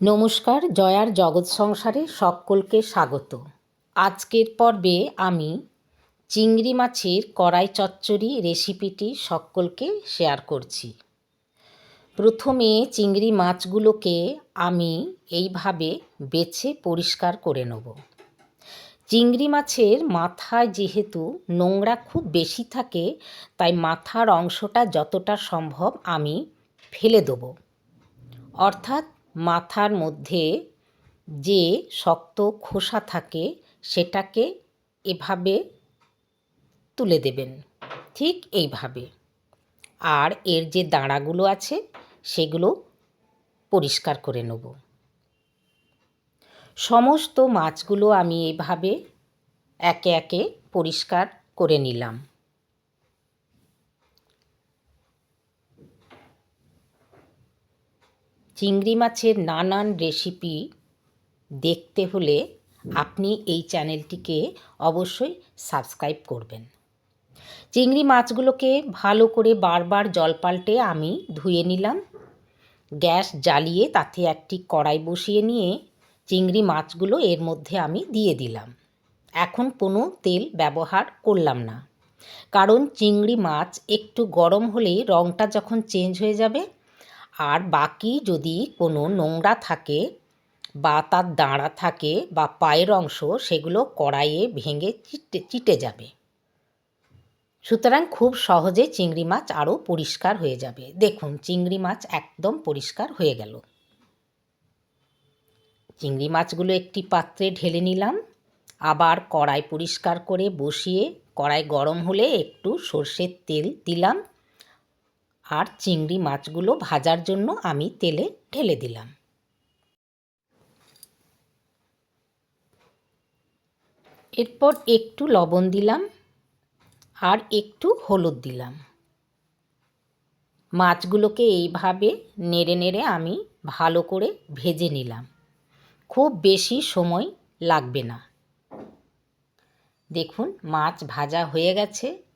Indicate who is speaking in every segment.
Speaker 1: নমস্কার, জয়ার জগৎ সংসারে সকলকে স্বাগত। আজকের পর্বে আমি চিংড়ি মাছের কড়াই চচ্চড়ি রেসিপিটি সকলকে শেয়ার করছি। প্রথমে চিংড়ি মাছগুলোকে আমি এইভাবে বেছে পরিষ্কার করে নেব। চিংড়ি মাছের মাথায় যেহেতু নোংরা খুব বেশি থাকে, তাই মাথার অংশটা যতটা সম্ভব আমি ফেলে দেবো। অর্থাৎ মাথার মধ্যে যে শক্ত খোসা থাকে সেটাকে এভাবে তুলে দেবেন। ঠিক এইভাবে। আর এর যে দাঁড়াগুলো আছে সেগুলো পরিষ্কার করে নেব। সমস্ত মাছগুলো আমি এভাবে একে একে পরিষ্কার করে নিলাম। চিংড়ি মাছের নানান রেসিপি দেখতে হলে আপনি এই চ্যানেলটিকে অবশ্যই সাবস্ক্রাইব করবেন। চিংড়ি মাছগুলোকে ভালো করে বারবার জল পাল্টে আমি ধুয়ে নিলাম। গ্যাস জ্বালিয়ে তাতে একটি কড়াই বসিয়ে নিয়ে চিংড়ি মাছগুলো এর মধ্যে আমি দিয়ে দিলাম। এখন কোনো তেল ব্যবহার করলাম না। কারণ চিংড়ি মাছ একটু গরম হলেই রঙটা যখন চেঞ্জ হয়ে যাবে আর বাকি যদি কোনো নোংরা থাকে বা তার দাঁড়া থাকে বা পায়ের অংশ, সেগুলো কড়াইয়ে ভেঙে চিটে চিটে যাবে। সুতরাং খুব সহজে চিংড়ি মাছ আরও পরিষ্কার হয়ে যাবে। দেখুন, চিংড়ি মাছ একদম পরিষ্কার হয়ে গেল। চিংড়ি মাছগুলো একটি পাত্রে ঢেলে নিলাম। আবার কড়াই পরিষ্কার করে বসিয়ে, কড়াই গরম হলে একটু সর্ষের তেল দিলাম। আর চিংড়ি মাছগুলো ভাজার জন্য আমি তেলে ঢেলে দিলাম। এরপর একটু লবণ দিলাম আর একটু হলুদ দিলাম। মাছগুলোকে এইভাবে নেড়ে নেড়ে আমি ভালো করে ভেজে নিলাম। খুব বেশি সময় লাগবে না। দেখুন, মাছ ভাজা হয়ে গেছে।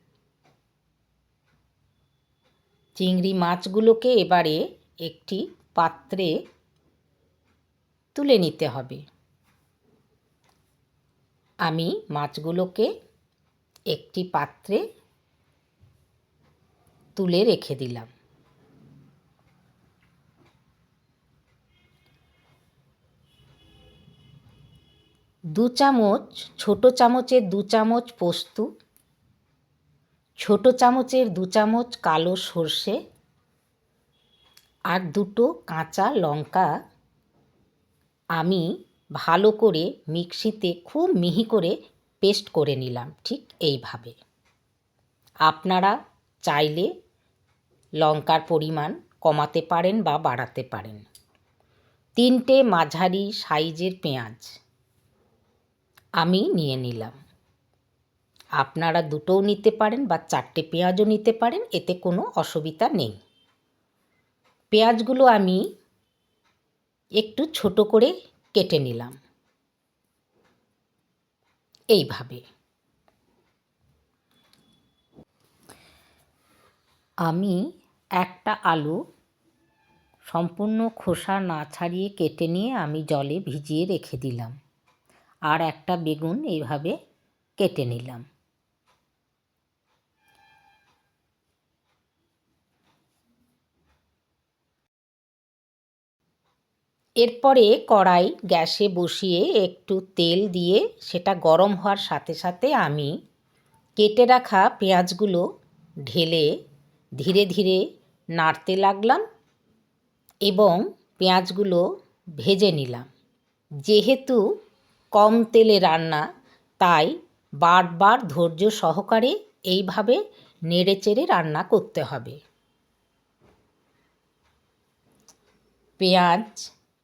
Speaker 1: চিংড়ি মাছগুলোকে এবারে একটি পাত্রে তুলে নিতে হবে। আমি মাছগুলোকে একটি পাত্রে তুলে রেখে দিলাম। দু চামচ, ছোট চামচের দু চামচ পোস্ত ছোট চামচের দু চামচ কালো সর্ষে, আর দুটো কাঁচা লঙ্কা। আমি ভালো করে মিক্সিতে খুব মিহি করে পেস্ট করে নিলাম, ঠিক এইভাবে। আপনারা চাইলে লঙ্কার পরিমাণ কমাতে পারেন বা বাড়াতে পারেন। তিনটে মাঝারি সাইজের পেঁয়াজ আমি নিয়ে নিলাম। আপনারা দুটোও নিতে পারেন বা চারটে পেঁয়াজও নিতে পারেন, এতে কোনো অসুবিধা নেই। পেঁয়াজগুলো আমি একটু ছোট করে কেটে নিলাম। এইভাবে। আমি একটা আলু সম্পূর্ণ খোসা না ছাড়িয়ে কেটে নিয়ে আমি জলে ভিজিয়ে রেখে দিলাম। আর একটা বেগুন এইভাবে কেটে নিলাম। এরপরে কড়াই গ্যাসে বসিয়ে একটু তেল দিয়ে সেটা গরম হওয়ার সাথে সাথে আমি কেটে রাখা পেঁয়াজগুলো ঢেলে ধীরে ধীরে নাড়তে লাগলাম এবং পেঁয়াজগুলো ভেজে নিলাম। যেহেতু কম তেলে রান্না, তাই বারবার ধৈর্য সহকারে এইভাবে নেড়েচেড়ে রান্না করতে হবে। পেঁয়াজ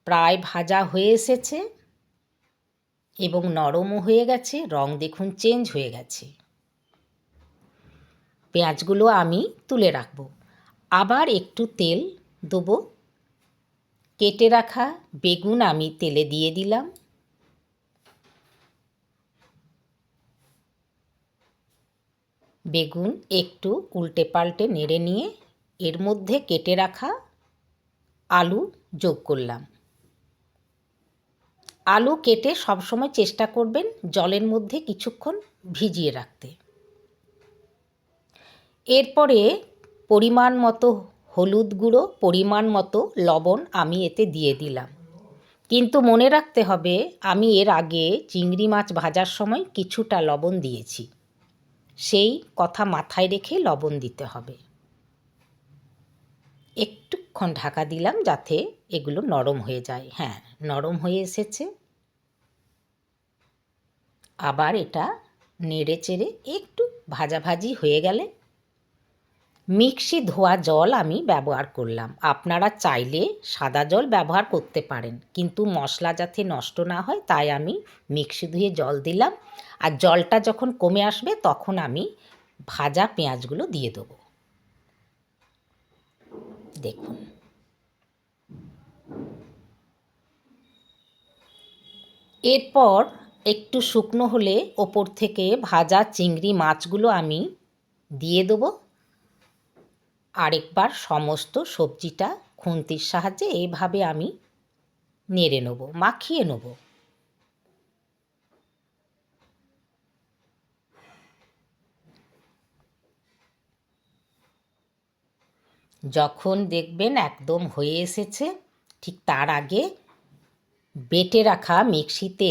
Speaker 1: প্রায় ভাজা হয়ে এসেছে এবং নরমও হয়ে গেছে, রং দেখুন চেঞ্জ হয়ে গেছে। পেঁয়াজগুলো আমি তুলে রাখব। আবার একটু তেল দেবো। কেটে রাখা বেগুন আমি তেলে দিয়ে দিলাম। বেগুন একটু উল্টে পাল্টে নেড়ে নিয়ে এর মধ্যে কেটে রাখা আলু যোগ করলাম। আলু কেটে সবসময় চেষ্টা করবেন জলের মধ্যে কিছুক্ষণ ভিজিয়ে রাখতে। এরপরে পরিমাণ মতো হলুদ গুঁড়ো, পরিমাণ মতো লবণ আমি এতে দিয়ে দিলাম। কিন্তু মনে রাখতে হবে, আমি এর আগে চিংড়ি মাছ ভাজার সময় কিছুটা লবণ দিয়েছি। সেই কথা মাথায় রেখে লবণ দিতে হবে। একটুক্ষণ ঢাকা দিলাম যাতে এগুলো নরম হয়ে যায়। হ্যাঁ নরম হয়ে এসেছে। আবার এটা নেড়ে চেড়ে একটু ভাজাভাজি হয়ে গেলে মিক্সি ধোয়া জল আমি ব্যবহার করলাম। আপনারা চাইলে সাদা জল ব্যবহার করতে পারেন, কিন্তু মশলা যাতে নষ্ট না হয় তাই আমি মিক্সি ধুয়ে জল দিলাম। আর জলটা যখন কমে আসবে তখন আমি ভাজা পেঁয়াজগুলো দিয়ে দেবো। দেখুন। এরপর একটু শুকনো হলে ওপর থেকে ভাজা চিংড়ি মাছগুলো আমি দিয়ে দেবো। আরেকবার সমস্ত সবজিটা খুন্তির সাহায্যে এইভাবে আমি নেড়ে নেব, মাখিয়ে নেব। যখন দেখবেন একদম হয়ে এসেছে, ঠিক তার আগে বেটে রাখা মিক্সিতে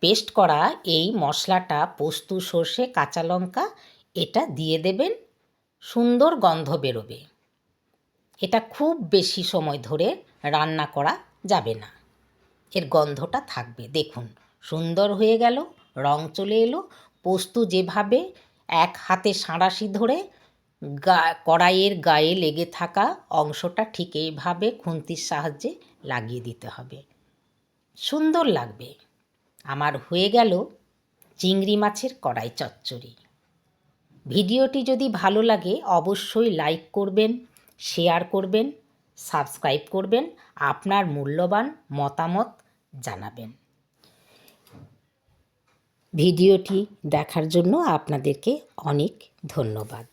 Speaker 1: পেস্ট করা এই মশলাটা, পোস্ত, সর্ষে, কাঁচা লঙ্কা, এটা দিয়ে দেবেন। সুন্দর গন্ধ বেরোবে। এটা খুব বেশি সময় ধরে রান্না করা যাবে না। এর গন্ধটা থাকবে। দেখুন, সুন্দর হয়ে গেল, রং চলে এলো। পোস্ত যেভাবে এক হাতে সাঁড়াশি ধরে গা, কড়াইয়ের গায়ে লেগে থাকা অংশটা ঠিক এইভাবে খুন্তির সাহায্যে লাগিয়ে দিতে হবে। সুন্দর লাগবে। আমার হয়ে গেল চিংড়ি মাছের কড়াই চচ্চড়ি। ভিডিওটি যদি ভালো লাগে অবশ্যই লাইক করবেন, শেয়ার করবেন, সাবস্ক্রাইব করবেন, আপনার মূল্যবান মতামত জানাবেন। ভিডিওটি দেখার জন্য আপনাদেরকে অনেক ধন্যবাদ।